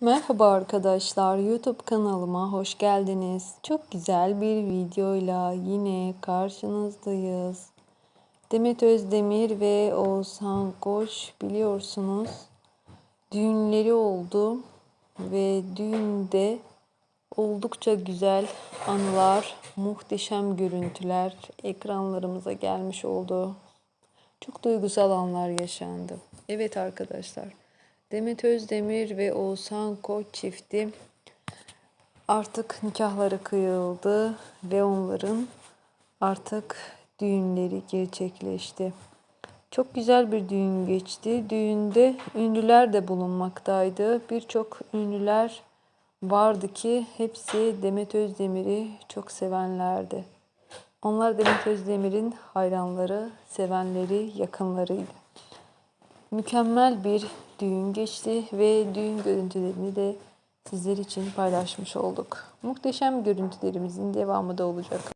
Merhaba arkadaşlar, YouTube kanalıma hoş geldiniz. Çok güzel bir videoyla yine karşınızdayız. Demet Özdemir ve Oğuzhan Koç biliyorsunuz düğünleri oldu ve düğünde oldukça güzel anılar, muhteşem görüntüler ekranlarımıza gelmiş oldu. Çok duygusal anlar yaşandı. Evet arkadaşlar. Demet Özdemir ve Oğuzhan Koç çifti artık nikahları kıyıldı ve onların artık düğünleri gerçekleşti. Çok güzel bir düğün geçti. Düğünde ünlüler de bulunmaktaydı. Birçok ünlüler vardı ki hepsi Demet Özdemir'i çok sevenlerdi. Onlar Demet Özdemir'in hayranları, sevenleri, yakınlarıydı. Mükemmel bir düğün geçti ve düğün görüntülerini de sizler için paylaşmış olduk. Muhteşem görüntülerimizin devamı da olacak.